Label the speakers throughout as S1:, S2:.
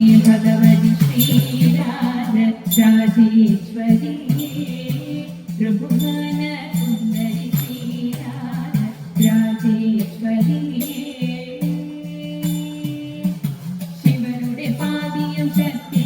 S1: भगवति श्रीराधीश्वरी रघुमन सुन्दरि श्रीराधेश्वरी शिवनुडे पादियं शक्ति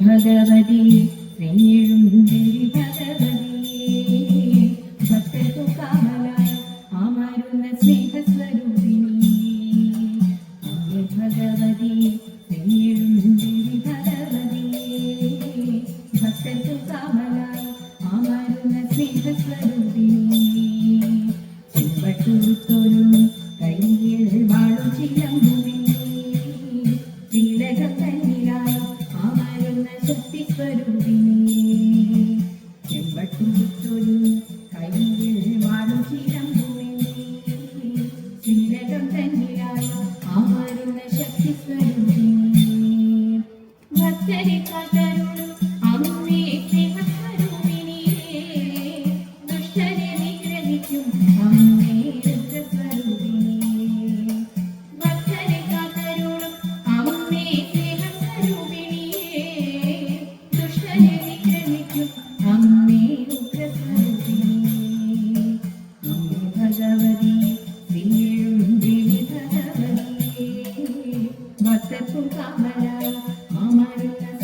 S1: ഭഗവതി ശ്രീഴും ഭഗവതി ഭക്തർക്കു കാ കണ്ണിലായി ആമരുന്ന ശക്തിസ്വരൂപിണി ചെമ്പട്ടിച്ചൊരു കയ്യിൽ മാറും ചിലമ്പുമിനി ശ്രീരകം കണ്ണിലായി ആമരുന്ന ശക്തിസ്വരൂപിണി ഭക്തരെ കാത്തരുളും അമ്മേ സ്നേഹസ്വരൂപിണിയെ ദുഷ്ടരെ നിഗ്രഹിക്കും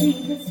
S1: Jesus,